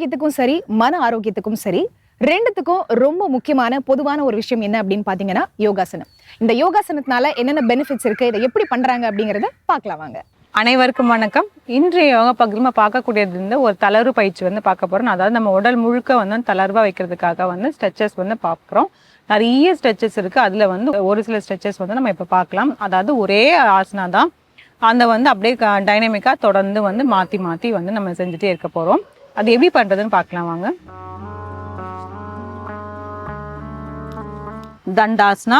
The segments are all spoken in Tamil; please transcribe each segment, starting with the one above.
ஆரோக்கியத்துக்கும் சரி மன ஆரோக்கியத்துக்கும் சரி ரெண்டுத்துக்கும் ரொம்ப முக்கியமான பொதுவான ஒரு விஷயம் என்ன அப்படின்னு பார்த்தீங்கன்னா யோகாசனம். இந்த யோகாசனத்தினால என்னென்ன பெனிஃபிட்ஸ் இருக்கு இதை எப்படி பண்றாங்க அப்படிங்கறத பார்க்கலாம் வாங்க. அனைவருக்கும் வணக்கம். இன்றைய யோகா பகிர்மா பார்க்கக்கூடியது வந்து ஒரு தளர்வு பயிற்சி வந்து பார்க்க போகிறோம் அதாவது நம்ம உடல் முழுக்க வந்து தளர்வாக வைக்கிறதுக்காக வந்து ஸ்ட்ரெச்சஸ் வந்து பார்க்குறோம். நிறைய ஸ்ட்ரெச்சஸ் இருக்குது அதில் வந்து ஒரு சில ஸ்ட்ரெச்சஸ் வந்து நம்ம இப்போ பார்க்கலாம். அதாவது ஒரே ஆசனா தான். அந்த வந்து அப்படியே டைனமிக்காக தொடர்ந்து வந்து மாற்றி மாற்றி வந்து நம்ம செஞ்சுட்டே இருக்க போகிறோம் அது எப்படி பண்ணுறதுன்னு பார்க்கலாம் வாங்க. தண்டாஸ்னா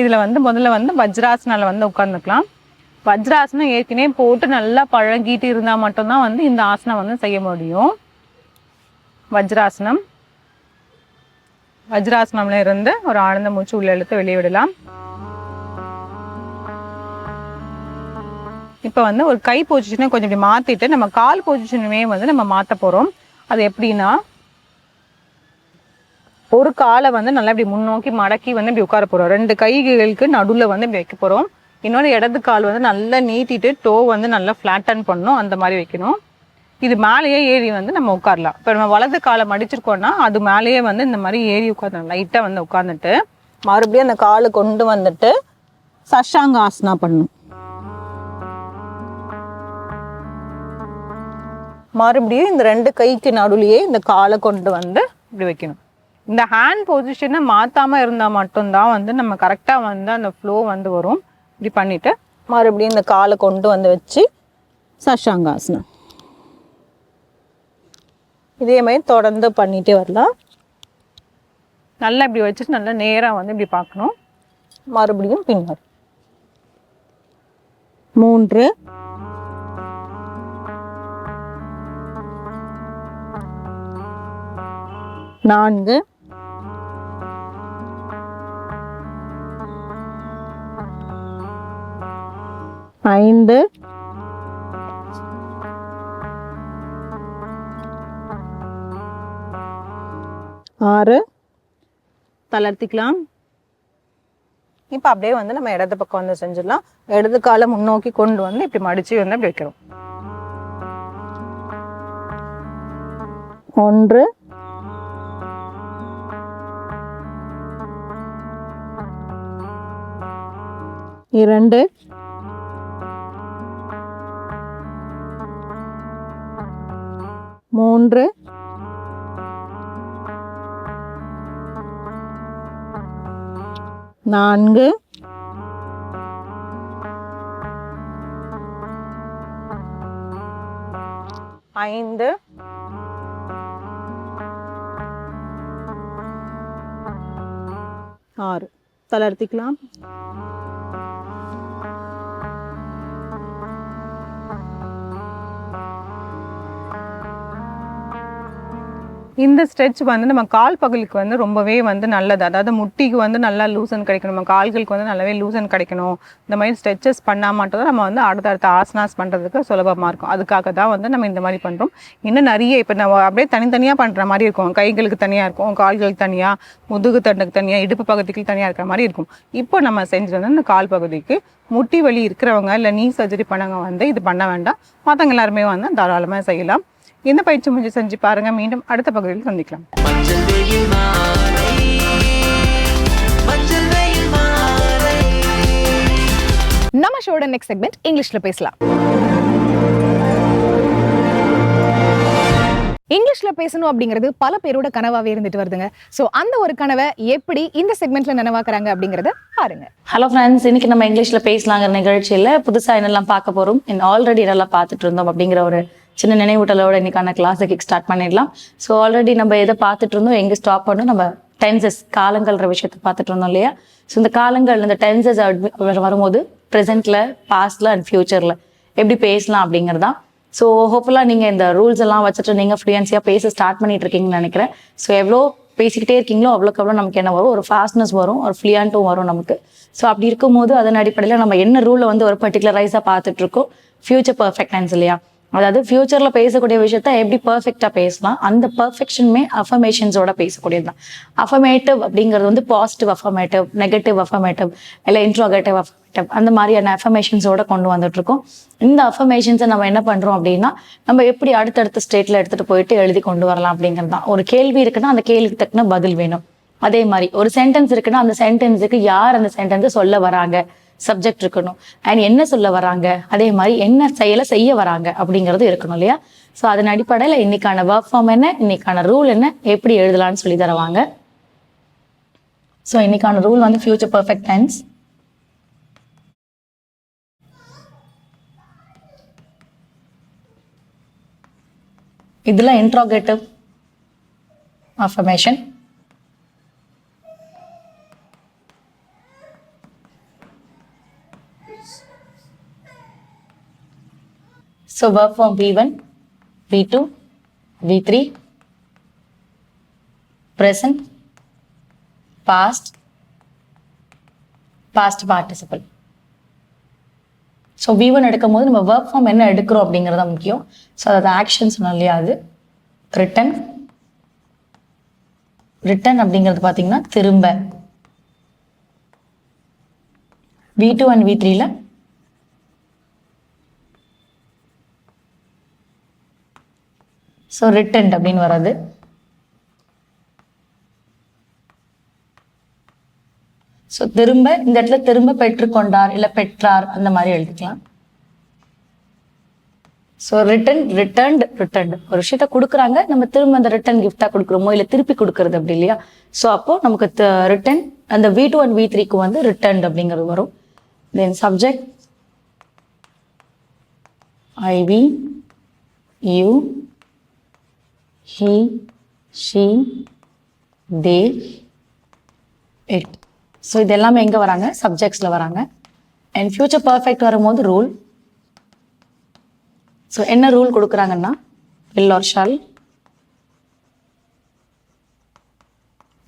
இதில் வந்து முதல்ல வந்து வஜ்ராசனால வந்து உட்காந்துக்கலாம் வஜ்ராசனம் ஏற்கனவே போட்டு நல்லா பழகிட்டு இருந்தால் மட்டும்தான் வந்து இந்த ஆசனம் வந்து செய்ய முடியும். வஜ்ராசனம். வஜ்ராசனம்ல இருந்து ஒரு ஆழ்ந்த மூச்சு உள்ள இழுத்து வெளியே விடலாம். இப்போ வந்து ஒரு கை பொசிஷனை கொஞ்சம் இப்படி மாற்றிட்டு நம்ம கால் பொசிஷனுமே வந்து நம்ம மாற்ற போகிறோம் அது எப்படின்னா ஒரு காலை வந்து நல்லா இப்படி முன்னோக்கி மடக்கி வந்து இப்படி உட்கார போகிறோம் ரெண்டு கைகளுக்கு நடுவில் வந்து இப்படி வைக்க போகிறோம் இன்னொரு இடது கால் வந்து நல்லா நீட்டிட்டு டோ வந்து நல்லா ஃப்ளாட்டன் பண்ணணும். அந்த மாதிரி வைக்கணும். இது மேலேயே ஏறி வந்து நம்ம உட்காரலாம். இப்போ நம்ம வலது காலை மடிச்சிருக்கோம்னா அது மேலேயே வந்து இந்த மாதிரி ஏறி உட்காந்து லைட்டாக வந்து உட்காந்துட்டு மறுபடியும் அந்த காலை கொண்டு வந்துட்டு சஷாங்க ஆசனா பண்ணணும். மறுபடியும் இந்த ரெண்டு கைக்கு நடுவிலேயே இந்த காலை கொண்டு வந்து இப்படி வைக்கணும். இந்த ஹேண்ட் பொசிஷனை மாற்றாமல் இருந்தால் மட்டும்தான் வந்து நம்ம கரெக்டாக வந்து அந்த ஃப்ளோ வந்து வரும். இப்படி பண்ணிவிட்டு மறுபடியும் இந்த காலை கொண்டு வந்து வச்சு சஷாங்காசனம் இதே மாதிரி தொடர்ந்து பண்ணிட்டே வரலாம். நல்லா இப்படி வச்சுட்டு நல்லா நேராக வந்து இப்படி பார்க்கணும். மறுபடியும் பின்னர் மூன்று நான்கு. ஐந்து. ஆறு. தளர்த்திக்கலாம். இப்போ அப்படியே வந்து நம்ம இடது பக்கம் வந்து செஞ்சிடலாம். இடது காலை முன்னோக்கி கொண்டு வந்து இப்படி மடிச்சு வந்து அப்படி வைக்கிறோம் ஒன்று. இரண்டு. மூன்று. நான்கு. ஐந்து. ஆறு. தளர்த்திக்கலாம் இந்த ஸ்ட்ரெச் வந்து நம்ம கால் பகுதிக்கு வந்து ரொம்பவே வந்து நல்லது. அதாவது முட்டிக்கு வந்து நல்லா லூசன் கிடைக்கணும். நம்ம கால்களுக்கு வந்து நல்லாவே லூசன் கிடைக்கணும். இந்த மாதிரி ஸ்ட்ரெச்சஸ் பண்ணால் மட்டும் தான் நம்ம வந்து அடுத்தடுத்த ஆசனாஸ் பண்ணுறதுக்கு சுலபமாக இருக்கும். அதுக்காக தான் வந்து நம்ம இந்த மாதிரி பண்ணுறோம் இன்னும் நிறைய இப்போ நம்ம அப்படியே தனித்தனியாக பண்ணுற மாதிரி இருக்கும். கைகளுக்கு தனியாக இருக்கும் கால்களுக்கு தனியாக முதுகு தண்டுக்கு தனியாக இடுப்பு பகுதிக்கு தனியாக இருக்கிற மாதிரி இருக்கும். இப்போ நம்ம செஞ்சது வந்து இந்த கால் பகுதிக்கு முட்டி வலி இருக்கிறவங்க இல்லை நீ சர்ஜரி பண்ணவங்க வந்து இது பண்ண வேண்டாம். மற்றவங்க எல்லாருமே வந்து தாராளமாக செய்யலாம். இந்த பயிற்சி முடிஞ்சு செஞ்சு பாருங்க. மீண்டும் அடுத்த பகுதியில் சந்திக்கலாம். நம்ம ஷோட நெக்ஸ்ட் செக்மெண்ட் இங்கிலீஷ்ல பேசலாம். இங்கிலீஷ்ல பேசணும் அப்படிங்கிறது பல பேரோட கனவாவே இருந்துட்டு வருதுங்க. சோ அந்த ஒரு கனவை எப்படி இந்த செக்மெண்ட்ல நனவாக்குறாங்க அப்படிங்கறத பாருங்க. ஹலோ ஃப்ரெண்ட்ஸ் இன்னைக்கு நம்ம இங்கிலீஷ்ல பேசலாங்கிற நிகழ்ச்சியில புதுசா என்னெல்லாம் பார்க்க போறோம்? ஆல்ரெடி என்னெல்லாம் பார்த்துட்டு இருந்தோம் அப்படிங்கிற ஒரு சின்ன நினைவூட்டலோட இன்னைக்கான கிளாஸை கிக் ஸ்டார்ட் பண்ணிடலாம். ஸோ ஆல்ரெடி நம்ம எதை பார்த்துட்டு இருந்தோம் எங்கே ஸ்டாப் பண்ணோம் நம்ம டென்சஸ் காலங்கள்ன்ற விஷயத்த பார்த்துட்டு இருந்தோம் இல்லையா? ஸோ இந்த காலங்கள் இந்த டென்சஸ் வரும்போது ப்ரெசென்ட்ல பாஸ்ட்ல அண்ட் ஃபியூச்சர்ல எப்படி பேசலாம் அப்படிங்கிறதான் ஸோ ஹோப்ஃபுல்லாக நீங்கள் இந்த ரூல்ஸ் எல்லாம் வச்சுட்டு நீங்கள் ஃப்ளூயன்சியாக பேச ஸ்டார்ட் பண்ணிட்டு இருக்கீங்கன்னு நினைக்கிறேன். ஸோ எவ்வளோ பேசிக்கிட்டே இருக்கீங்களோ அவ்வளோக்கு அவ்வளோ நமக்கு என்ன வரும்? ஒரு ஃபாஸ்ட்னஸ் வரும் ஒரு ஃப்ளியான்ட்டும் வரும் நமக்கு. ஸோ அப்படி இருக்கும்போது அதன் அடிப்படையில் நம்ம என்ன ரூலை வந்து ஒரு பர்டிகுலரைஸாக பார்த்துட்ருக்கோம் ஃபியூச்சர் பர்ஃபெக்ட் இல்லையா? அதாவது ஃபியூச்சர்ல பேசக்கூடிய விஷயத்த எப்படி பர்ஃபெக்டா பேசலாம்? அந்த பர்ஃபெக்ஷனுமே அஃபர்மேஷன்ஸோட பேசக்கூடியது தான் அஃபர்மேட்டிவ் அப்படிங்கிறது வந்து பாசிட்டிவ் அஃபர்மேட்டிவ் நெகட்டிவ் அஃபர்மேட்டிவ் இல்லை இன்ட்ரோகேட்டிவ் அஃபர்மேட்டிவ் அந்த மாதிரியான அஃபர்மேஷன்ஸோட கொண்டு வந்துட்டு இருக்கோம் இந்த அஃபர்மேஷன்ஸை நம்ம என்ன பண்ணுறோம் அப்படின்னா நம்ம எப்படி அடுத்தடுத்த ஸ்டேட்டில் எடுத்துகிட்டு போயிட்டு எழுதி கொண்டு வரலாம் அப்படிங்கிறது தான் ஒரு கேள்வி இருக்குன்னா அந்த கேள்விக்கு தக்கன பதில் வேணும். அதே மாதிரி ஒரு சென்டென்ஸ் இருக்குன்னா அந்த சென்டென்ஸுக்கு யார் அந்த சென்டென்ஸை சொல்ல வராங்க? சப்ஜெக்ட் இருக்கணும். அண்ட் என்ன சொல்ல வராங்க? அதே மாதிரி என்ன செயலை செய்ய வராங்க அப்படிங்கிறது இருக்கணும் இல்லையா? ஸோ அதன் அடிப்படையில் இன்னைக்கான ஒர்க் ஃபார்ம் என்ன? இன்னைக்கான ரூல் என்ன? எப்படி எழுதலாம்னு சொல்லி தருவாங்க. ஸோ இன்னைக்கான ரூல் வந்து ஃபியூச்சர் பர்ஃபெக்ட் டென்ஸ் இதெல்லாம் interrogative affirmation So verb form V1, V2, V3, present, past, past participle. So V one எடுக்கும் போது நம்ம ஒர்க் ஃபார்ம் என்ன எடுக்கிறோம் அப்படிங்கிறது தான் முக்கியம். ஸோ அதாவது ஆக்ஷன் சொன்னோம் இல்லையா அது? ரிட்டன் ரிட்டன் அப்படிங்கிறது பார்த்தீங்கன்னா திரும்ப. வி டூ அண்ட் வி த்ரீல ஸோ ரிட்டன்ட் அப்படின்னு வராது. ஸோ திரும்ப இந்த இடத்துல திரும்ப பெற்றுக்கொண்டார் இல்லை பெற்றார் அந்த மாதிரி எழுதிக்கலாம். ஸோ ரிட்டன் ரிட்டர்ன்ட் ரிட்டர்ன்டு ஒரு விஷயத்த கொடுக்குறாங்க நம்ம திரும்ப அந்த ரிட்டர்ன் கிஃப்டாக கொடுக்குறோமோ இல்லை திருப்பி கொடுக்குறது அப்படி இல்லையா? ஸோ அப்போது நமக்கு ரிட்டன் அந்த வி டூ அண்ட் வி த்ரீக்கு வந்து ரிட்டர்ன்ட் அப்படிங்கிறது வரும். Then subject I we you he, she, they, it. So இது எல்லாமே எங்கே வராங்க? சப்ஜெக்ட்ஸில் வராங்க. அண்ட் ஃபியூச்சர் பர்ஃபெக்ட் வரும்போது ரூல் ஸோ என்ன ரூல் கொடுக்குறாங்கன்னா will or shall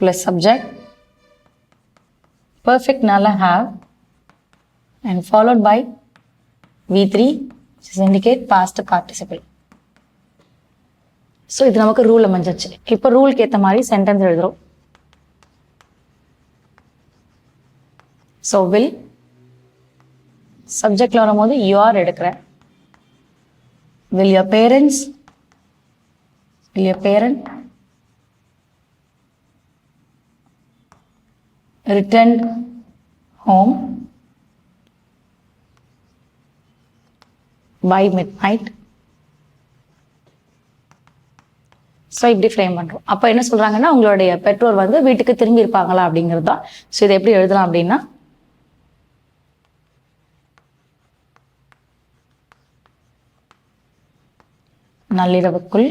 plus subject பர்ஃபெக்ட்னால have and followed by V three indicate past participle so இது நமக்கு ரூல் அமைஞ்சிச்சு. இப்போ ரூலுக்கு ஏற்ற மாதிரி சென்டென்ஸ் எழுதுறோம். ஸோ வில் சப்ஜெக்டில் வரும்போது யூஆர் எடுக்கிறேன் will your parents will your parent return home by midnight so இப்படி ஃப்ரேம் பண்ணுறோம் அப்போ என்ன சொல்கிறாங்கன்னா உங்களுடைய பெற்றோர் வந்து வீட்டுக்கு திரும்பி இருப்பாங்களா அப்படிங்கிறது தான். ஸோ இதை எப்படி எழுதலாம் அப்படின்னா நள்ளிரவுக்குள்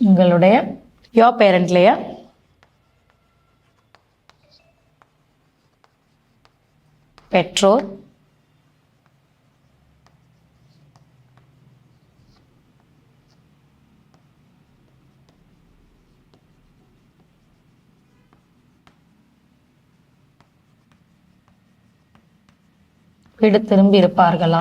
உங்களுடைய யோ பேரண்ட்லேயே பெற்றோர். வீடு திரும்பி இருப்பார்களா?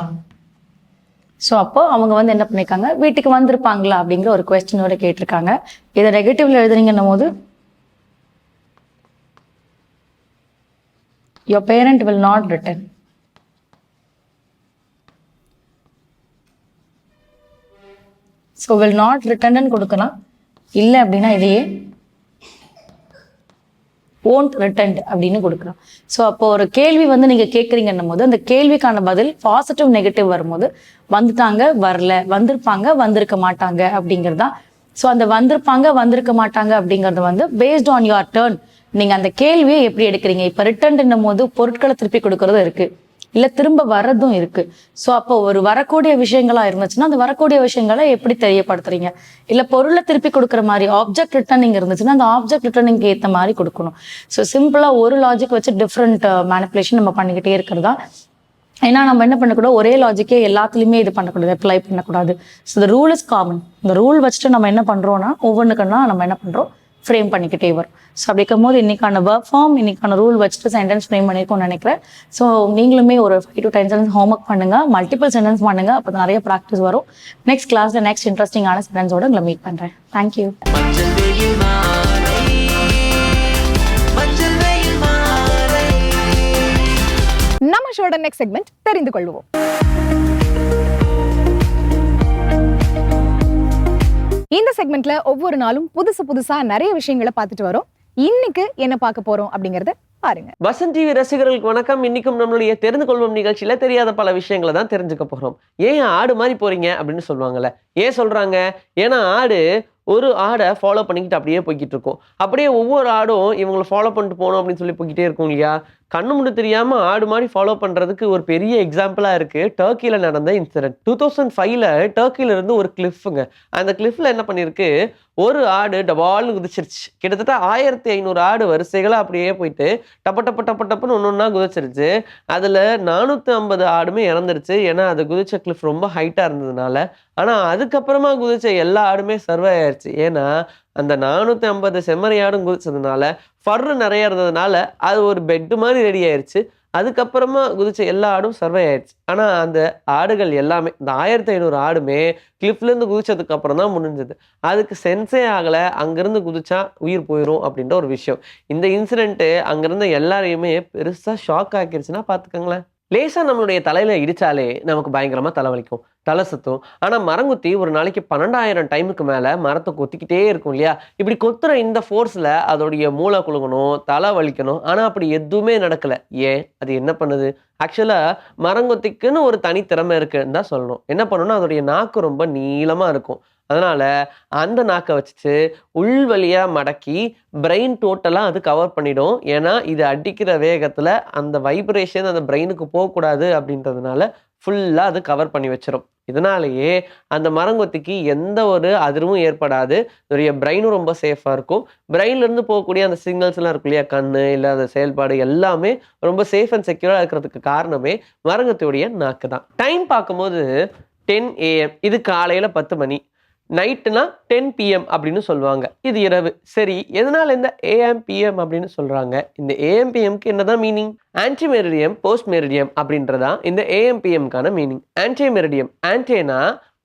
ஸோ அப்போ அவங்க வந்து என்ன பண்ணிருக்காங்க? வீட்டுக்கு வந்திருப்பாங்களா அப்படிங்கிற ஒரு கொஸ்டினோட கேட்டிருக்காங்க. இதை நெகட்டிவ்ல எழுதுறீங்கன்னும் போது your parent will not return. So will not ரிட்டர்ன்னு கொடுக்கலாம் இல்லை அப்படின்னா இதையே ஓன்ட் ரிட்டன்ட் அப்படின்னு கொடுக்கலாம் ஸோ அப்போ ஒரு கேள்வி வந்து நீங்கள் கேட்குறீங்கன்னும் போது அந்த கேள்விக்கான பதில் பாசிட்டிவ் நெகட்டிவ் வரும்போது வந்துட்டாங்க வரல வந்திருப்பாங்க வந்திருக்க மாட்டாங்க அப்படிங்கிறது தான். ஸோ அந்த வந்திருப்பாங்க வந்திருக்க மாட்டாங்க அப்படிங்கிறது வந்து பேஸ்ட் ஆன் யுவர் டேர்ன் நீங்கள் அந்த கேள்வியை எப்படி எடுக்கிறீங்க? இப்போ ரிட்டர்ன்னும் போது பொருட்களை திருப்பி கொடுக்கறதும் இருக்கு. இல்லை திரும்ப வர்றதும் இருக்கு. ஸோ அப்போ ஒரு வரக்கூடிய விஷயங்களா இருந்துச்சுன்னா அந்த வரக்கூடிய விஷயங்களை எப்படி தெரியப்படுத்துறீங்க? இல்லை பொருளை திருப்பி கொடுக்குற மாதிரி ஆப்ஜெக்ட் ரிட்டர்னிங் இருந்துச்சுன்னா அந்த ஆப்ஜெக்ட் ரிட்டர்னிங் ஏற்ற மாதிரி கொடுக்கணும். ஸோ சிம்பிளாக ஒரு லாஜிக் வச்சு டிஃப்ரெண்ட் மேனிப்புலேஷன் uh, நம்ம பண்ணிக்கிட்டே இருக்கிறதா? ஏன்னா நம்ம என்ன பண்ணக்கூடாது? ஒரே லாஜிக்கே எல்லாத்துலேயுமே இது பண்ணக்கூடாது அப்ளை பண்ணக்கூடாது. ஸோ இந்த ரூல் இஸ் காமன் இந்த ரூல் வச்சுட்டு நம்ம என்ன பண்ணுறோம்னா ஒவ்வொன்றுக்குன்னா நம்ம என்ன பண்ணுறோம் ஃப்ரேம் பண்ணிக்கிட்டே வரும். ஸோ அப்படி இருக்கும்போது இன்னைக்கான ஒர்க் ஃபார்ம் இன்னைக்கான ரூல் வச்சுட்டு சென்டென்ஸ் ஃப்ரேம் பண்ணியிருக்கோம்னு நினைக்கிறேன். ஸோ நீங்களுமே ஒரு five to ten sentence homework பண்ணுங்க. மல்டிபிள் சென்டென்ஸ் பண்ணுங்க. அப்போ நிறைய ப்ராக்டிஸ் வரும். நெக்ஸ்ட் கிளாஸில் நெக்ஸ்ட் இன்ட்ரெஸ்டிங்கான சென்டென்ஸோட உங்களை மீட் பண்ணுறேன் தேங்க்யூ நம்ம ஷோட நெக்ஸ்ட் செக்மெண்ட் தெரிந்து கொள்வோம். இந்த செக்மெண்ட்ல ஒவ்வொரு நாளும் புதுசு புதுசா நிறைய விஷயங்களை பார்த்துட்டு வரோம். இன்னைக்கு என்ன பார்க்க போறோம் அப்படிங்கறத பாருங்க. வசந்த் டிவி ரசிகர்களுக்கு வணக்கம். இன்னைக்கும் நம்மளுடைய தெரிந்து கொள்வோம் நிகழ்ச்சியில தெரியாத பல விஷயங்களை தான் தெரிஞ்சுக்க போகிறோம் ஏன் ஆடு மாதிரி போறீங்க அப்படின்னு சொல்லுவாங்கல்ல. ஏன் சொல்றாங்க? ஏன்னா ஆடு ஒரு ஆடை ஃபாலோ பண்ணிக்கிட்டு அப்படியே போய்கிட்டு இருக்கும். அப்படியே ஒவ்வொரு ஆடும் இவங்களை ஃபாலோ பண்ணிட்டு போகணும் அப்படின்னு சொல்லி போய்கிட்டே இருக்கும் இல்லையா? கண்ணு முன்னு தெரியாமல் ஆடு மாதிரி ஃபாலோ பண்ணுறதுக்கு ஒரு பெரிய எக்ஸாம்பிளாக இருக்குது டர்க்கியில் நடந்த இன்சிடென்ட் டூ தௌசண்ட் ஃபைவ்ல டர்க்கிலிருந்து ஒரு கிளிஃப்ங்க அந்த கிளிஃபில் என்ன பண்ணியிருக்கு? ஒரு ஆடு டபால்னு குதிச்சிருச்சு. கிட்டத்தட்ட ஆயிரத்தி ஐநூறு ஆடு வரிசைகளாக அப்படியே போயிட்டு டப்ப டப்ப டப்ப டப்புன்னு ஒன்று ஒன்றா குதிச்சிருச்சு. அதில் நானூற்றி ஐம்பது ஆடுமே இறந்துருச்சு. ஏன்னா அது குதிச்ச கிளிஃப் ரொம்ப ஹைட்டாக இருந்ததுனால. ஆனால் அதுக்கப்புறமா குதிச்ச எல்லா ஆடுமே சர்வை ஆயிடுச்சு ஏன்னா அந்த நானூற்றி ஐம்பது செம்மறி ஆடும் குதிச்சதுனால ஃபர்ரு நிறைய இருந்ததுனால அது ஒரு பெட்டு மாதிரி ரெடி ஆயிடுச்சு அதுக்கப்புறமா குதிச்ச எல்லா ஆடும் சர்வை ஆயிடுச்சு ஆனால் அந்த ஆடுகள் எல்லாமே இந்த ஆயிரத்தி ஐநூறு ஆடுமே கிளிஃப்லேருந்து குதிச்சதுக்கு அப்புறம் தான் முடிஞ்சது. அதுக்கு சென்ஸே ஆகலை. அங்கேருந்து குதிச்சா உயிர் போயிடும் அப்படின்ற ஒரு விஷயம். இந்த இன்சிடென்ட்டு அங்கேருந்த எல்லாரையுமே பெருசாக ஷாக் ஆக்கிருச்சுன்னா பார்த்துக்கோங்களேன். லேசாக நம்மளுடைய தலையில் இடித்தாலே நமக்கு பயங்கரமாக தலைவலிக்கும் தலை சுத்தும். ஆனால் மரங்குத்தி ஒரு நாளைக்கு பன்னெண்டாயிரம் டைமுக்கு மேலே மரத்தை கொத்திக்கிட்டே இருக்கும் இல்லையா? இப்படி கொத்துற இந்த ஃபோர்ஸில் அதோடைய மூளை குழுங்கணும் தலை வலிக்கணும். ஆனால் அப்படி எதுவுமே நடக்கலை. ஏன்? அது என்ன பண்ணுது? ஆக்சுவலாக மரங்கொத்திக்குன்னு ஒரு தனித்திறமை இருக்குன்னு தான் சொல்லணும். என்ன பண்ணணும்னா அதோடைய நாக்கு ரொம்ப நீளமாக இருக்கும். அதனால் அந்த நாக்கை வச்சுட்டு உள் வழியாக மடக்கி பிரெயின் டோட்டலாக அது கவர் பண்ணிடும். ஏன்னா இது அடிக்கிற வேகத்தில் அந்த வைப்ரேஷன் அந்த பிரெயினுக்கு போகக்கூடாது அப்படின்றதுனால ஃபுல்லாக அது கவர் பண்ணி வச்சிடும் இதனாலேயே அந்த மரங்கொத்திக்கு எந்த ஒரு அதிர்வும் ஏற்படாது. இதோடைய பிரெயினும் ரொம்ப சேஃபாக இருக்கும். பிரெயின்லேருந்து போகக்கூடிய அந்த சிக்னல்ஸ்லாம் இருக்கும் இல்லையா? கண் இல்லை அந்த செயல்பாடு எல்லாமே ரொம்ப சேஃப் அண்ட் செக்யூராக இருக்கிறதுக்கு காரணமே மரங்கொத்தியுடைய நாக்கு தான் டைம் பார்க்கும்போது டென் ஏஎம் இது காலையில் பத்து மணி. நைட்டுனா டென் பிஎம் அப்படின்னு சொல்லுவாங்க. இது இரவு. சரி எதனால இந்த ஏஎம் பிஎம் அப்படின்னு சொல்றாங்க? இந்த ஏஎம் பிஎம்க்கு என்னதான் meaning ante meridiem post meridiem அப்படின்றதா? இந்த ஏஎம்பிஎம்க்கான மீனிங் ஆன்டி மெரிடியம் ஆன்டேனா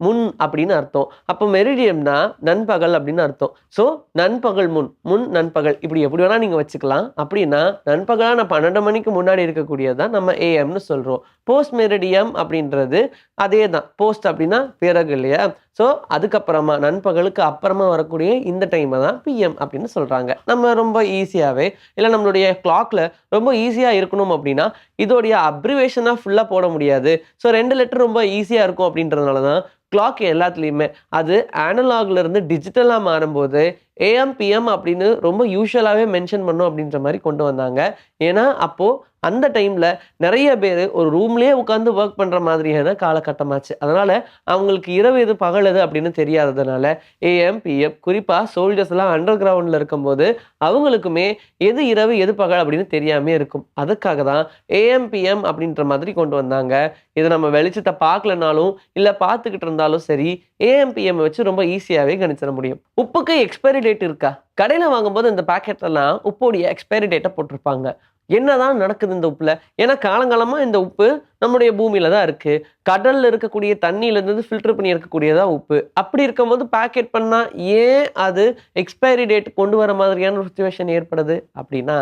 முன் அப்படின்னு அர்த்தம். அப்போ மெரிடியம்னா நண்பகல் அப்படின்னு அர்த்தம். ஸோ நண்பகல் முன். முன் நண்பகல். இப்படி எப்படி வேணால் நீங்கள் வச்சுக்கலாம். அப்படின்னா நண்பகலான பன்னெண்டு மணிக்கு முன்னாடி இருக்கக்கூடியதான் நம்ம ஏஎம்னு சொல்கிறோம் போஸ்ட் மெரிடியம் அப்படின்றது அதே தான் போஸ்ட் அப்படின்னா பிறகு இல்லையா? ஸோ அதுக்கப்புறமா நண்பகலுக்கு அப்புறமா வரக்கூடிய இந்த டைமை தான் பிஎம் அப்படின்னு சொல்கிறாங்க நம்ம ரொம்ப ஈஸியாகவே இல்லை நம்மளுடைய கிளாக்ல ரொம்ப ஈஸியாக இருக்கணும் அப்படின்னா இதோடைய அப்ரிவேஷனாக ஃபுல்லாக போட முடியாது. ஸோ ரெண்டு லெட்டர் ரொம்ப ஈஸியாக இருக்கும் அப்படின்றதுனால தான் கிளாக் எல்லாத்துலேயுமே அது analogல இருந்து டிஜிட்டலாக மாறும்போது ஏஎம் பிஎம் அப்படின்னு ரொம்ப யூஷுவலாகவே மென்ஷன் பண்ணும் அப்படின்ற மாதிரி கொண்டு வந்தாங்க. ஏன்னா அப்போது அந்த டைமில் நிறைய பேர் ஒரு ரூம்லேயே உட்காந்து ஒர்க் பண்ணுற மாதிரியான காலகட்டமாச்சு. அதனால் அவங்களுக்கு இரவு எது பகல் எது அப்படின்னு தெரியாததுனால ஏஎம்பிஎம் குறிப்பாக சோல்ஜர்ஸ்லாம் அண்டர் கிரவுண்டில் இருக்கும்போது அவங்களுக்குமே எது இரவு எது பகல் அப்படின்னு தெரியாமே இருக்கும். அதுக்காக தான் ஏஎம் பிஎம் அப்படின்ற மாதிரி கொண்டு வந்தாங்க. இது நம்ம வெளிச்சத்தை பார்க்கலனாலும் இல்லை பார்த்துக்கிட்டு இருந்தாலும் சரி ஏஎம் பிஎம் வச்சு ரொம்ப ஈஸியாகவே கணிச்சிட முடியும். உப்புக்கு எக்ஸ்பைரி டேட் இருக்கா? கடையில் வாங்கும்போது இந்த பேக்கெட்லாம் உப்போடைய எக்ஸ்பைரி டேட்டை போட்டிருப்பாங்க. என்னதான் நடக்குது இந்த உப்புல? ஏன்னா காலங்காலமா இந்த உப்பு நம்முடைய பூமியில தான் இருக்கு. கடல்ல இருக்கக்கூடிய தண்ணியில இருந்து ஃபில்டர் பண்ணி இருக்கக்கூடியதா உப்பு. அப்படி இருக்கும்போது பேக்கெட் பண்ணா ஏன் அது எக்ஸ்பைரி டேட் கொண்டு வர மாதிரியான ஒரு சுச்சுவேஷன் ஏற்படுது? அப்படின்னா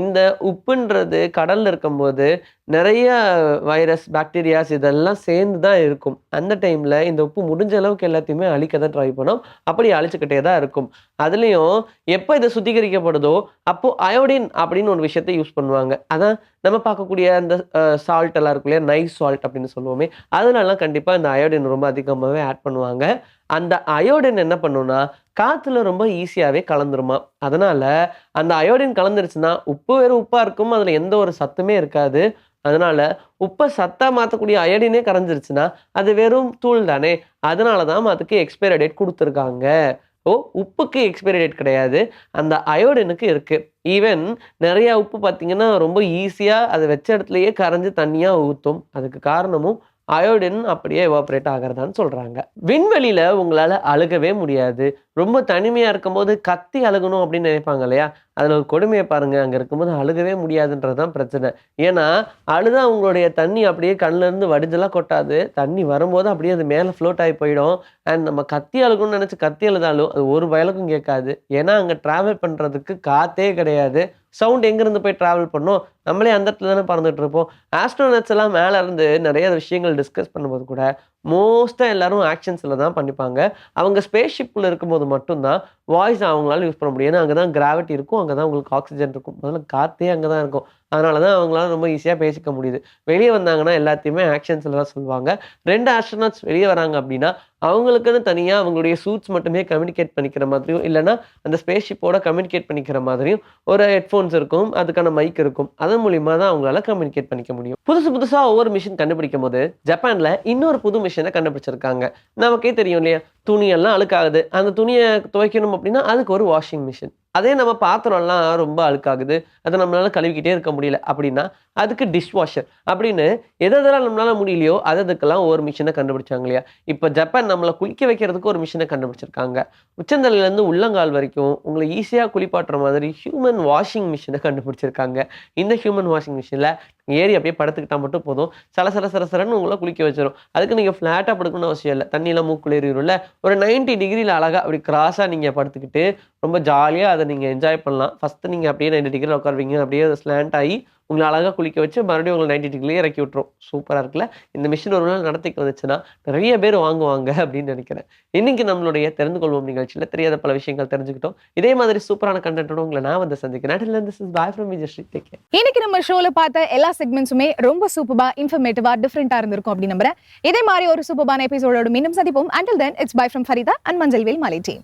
இந்த உப்புன்றது கடல்ல இருக்கும்போது நிறைய வைரஸ் பாக்டீரியாஸ் இதெல்லாம் சேர்ந்து தான் இருக்கும். அந்த டைம்ல இந்த உப்பு முடிஞ்ச அளவுக்கு எல்லாத்தையுமே அழிக்க தான் ட்ரை பண்ணோம். அப்படி அழிச்சுக்கிட்டே தான் இருக்கும். அதுலேயும் எப்போ இதை சுத்திகரிக்கப்படுதோ அப்போ அயோடின் அப்படின்னு ஒரு விஷயத்தை யூஸ் பண்ணுவாங்க. அதான் நம்ம பார்க்கக்கூடிய அந்த சால்ட் எல்லாம் இருக்கும் இல்லையா நைஸ் சால்ட் அப்படின்னு சொல்லுவோமே அதனால கண்டிப்பாக இந்த அயோடின் ரொம்ப அதிகமாகவே ஆட் பண்ணுவாங்க. அந்த அயோடின் என்ன பண்ணுன்னா காற்றுல ரொம்ப ஈஸியாகவே கலந்துருமா. அதனால அந்த அயோடின் கலந்துருச்சுன்னா உப்பு வேறு உப்பாக இருக்கும் அதில் எந்த ஒரு சத்துமே இருக்காது. அதனால உப்பை சத்தாக மாற்றக்கூடிய அயோடினே கரைஞ்சிருச்சுன்னா அது வெறும் தூள் தானே. அதனால தான் அதுக்கு எக்ஸ்பைரி டேட் கொடுத்துருக்காங்க. ஓ உப்புக்கு எக்ஸ்பைரி டேட் கிடையாது. அந்த அயோடினுக்கு இருக்குது ஈவன் நிறையா உப்பு பார்த்தீங்கன்னா ரொம்ப ஈஸியாக அதை வச்ச இடத்துலையே கரைஞ்சி தண்ணியாக ஊற்றும் அதுக்கு காரணமும் அயோடின் அப்படியே எவாப்ரேட் ஆகிறதான்னு சொல்கிறாங்க விண்வெளியில் உங்களால் அழுகவே முடியாது. ரொம்ப தனிமையாக இருக்கும்போது கத்தி அழுகணும் அப்படின்னு நினைப்பாங்க இல்லையா? அதில் ஒரு கொடுமையை பாருங்கள் அங்கே இருக்கும்போது அழுகவே முடியாதுன்றது தான் பிரச்சனை. ஏன்னா அழுதா உங்களுடைய தண்ணி அப்படியே கண்ணிலேருந்து வடிஞ்செல்லாம் கொட்டாது. தண்ணி வரும்போது அப்படியே அது மேலே ஃப்ளோட் ஆகி போயிடும். அண்ட் நம்ம கத்தி அழுகணும்னு நினச்சி கத்தி அழுதாலும் அது ஒரு வயலுக்கும் கேட்காது. ஏன்னா அங்கே ட்ராவல் பண்ணுறதுக்கு காத்தே கிடையாது. சவுண்ட் எங்கேருந்து போய் ட்ராவல் பண்ணோம்? நம்மளே அந்த இடத்துல தானே பறந்துட்டு இருப்போம். ஆஸ்ட்ரோனட்ஸ் எல்லாம் மேலே இருந்து நிறைய விஷயங்கள் டிஸ்கஸ் பண்ணும்போது கூட மோஸ்ட்டாக எல்லாரும் ஆக்ஷன்ஸில் தான் பண்ணிப்பாங்க. அவங்க ஸ்பேஸ் ஷிப்பில் இருக்கும்போது மட்டும்தான் வாய்ஸ் அவங்களால யூஸ் பண்ண முடியும். ஏன்னா அங்கே தான் கிராவிட்டி இருக்கும் அங்கே தான் உங்களுக்கு ஆக்சிஜன் இருக்கும். முதல்ல காற்றே அங்கே தான் இருக்கும். அதனால தான் அவங்களால ரொம்ப ஈஸியாக பேசிக்க முடியுது. வெளியே வந்தாங்கன்னா எல்லாத்தையுமே ஆக்ஷன்ஸில் தான் சொல்லுவாங்க. ரெண்டு ஆஸ்ட்ரோனாட்ஸ் வெளியே வராங்க அப்படின்னா அவங்களுக்குன்னு தனியாக அவங்களுடைய சூட்ஸ் மட்டுமே கம்யூனிகேட் பண்ணிக்கிற மாதிரியும் இல்லைன்னா அந்த ஸ்பேஸ் ஷிப்போட கம்யூனிகேட் பண்ணிக்கிற மாதிரியும் ஒரு ஹெட்ஃபோன்ஸ் இருக்கும் அதுக்கான மைக் இருக்கும். அதன் மூலியமாக தான் அவங்களால கம்யூனிகேட் பண்ணிக்க முடியும். புதுசு புதுசாக ஒவ்வொரு மிஷின் கண்டுபிடிக்கும் போது ஜப்பானில் இன்னொரு புது மிஷினை கண்டுபிடிச்சிருக்காங்க. நமக்கே தெரியும் இல்லையா? துணியெல்லாம் அழுக்காகுது. அந்த துணியை துவைக்கணும் அப்படின்னா அதுக்கு ஒரு வாஷிங் மிஷின் அதே நம்ம பாத்திரம்லாம் ரொம்ப அழுக்காகுது. அதை நம்மளால கழுவிக்கிட்டே இருக்க முடியல அப்படின்னா அதுக்கு டிஷ் வாஷர் அப்படின்னு எதெல்லாம் நம்மளால முடியலையோ அது அதுக்கெல்லாம் ஒரு மிஷினை கண்டுபிடிச்சாங்க இல்லையா? இப்போ ஜப்பான் நம்மளை குளிக்க வைக்கிறதுக்கு ஒரு மிஷினை கண்டுபிடிச்சிருக்காங்க. உச்சந்தலையிலேருந்து உள்ளங்கால் வரைக்கும் உங்களை ஈஸியாக குளிப்பாட்டுற மாதிரி ஹியூமன் வாஷிங் மிஷினை கண்டுபிடிச்சிருக்காங்க. இந்த ஹியூமன் வாஷிங் மிஷினில் ஏறி அப்படியே படுத்துக்கிட்டா மட்டும் போதும். சல சல சர சரன்னு உங்களை குளிக்க வச்சிடும் அதுக்கு நீங்கள் ஃப்ளாட்டாக படுக்கணும்னு அவசியம் இல்லை. தண்ணியெல்லாம் மூக்குள்ள ஏறிடும்ல ஒரு 90 டிகிரியில் அழகாக அப்படி கிராஸாக நீங்கள் படுத்துக்கிட்டு ரொம்ப ஜாலியாக அதை நீங்கள் என்ஜாய் பண்ணலாம். ஃபஸ்ட்டு நீங்கள் அப்படியே 90 டிகிரியில் உட்காருவீங்க. அப்படியே ஸ்லாண்ட் ஆகி உங்களை அழகாக குளிக்க வச்சு மறுபடியும் உங்களை 90 டிகிரிலே இறக்கி விட்டுரும். சூப்பராக இருக்குல்ல? இந்த மிஷின் ஒரு நாள் நடத்திக்கு வந்துச்சுன்னா நிறைய பேர் வாங்குவாங்க அப்படின்னு நினைக்கிறேன். இன்னைக்கு நம்மளுடைய தெரிந்து கொள்வோம் நிகழ்ச்சியில் தெரியாத பல விஷயங்கள் தெரிஞ்சுக்கிட்டோம். இதே மாதிரி சூப்பரான கண்டென்ட்டோட உங்களை நான் வந்து சந்திக்கிறேன். This is bye from Vijayashree take இன்னைக்கு நம்ம ஷோவில் பார்த்த எல்லா செக்மெண்ட்ஸுமே ரொம்ப சூப்பராக இன்ஃபர்மேட்டிவாக டிஃப்ரெண்ட்டாக இருந்திருக்கும் அப்படின்னு நம்புறேன். இதே மாதிரி ஒரு சூப்பரான எபிசோடோடு மீண்டும் சந்திப்போம். Until then it's bye from Farida and மஞ்சள்வேல் மாலை டீம்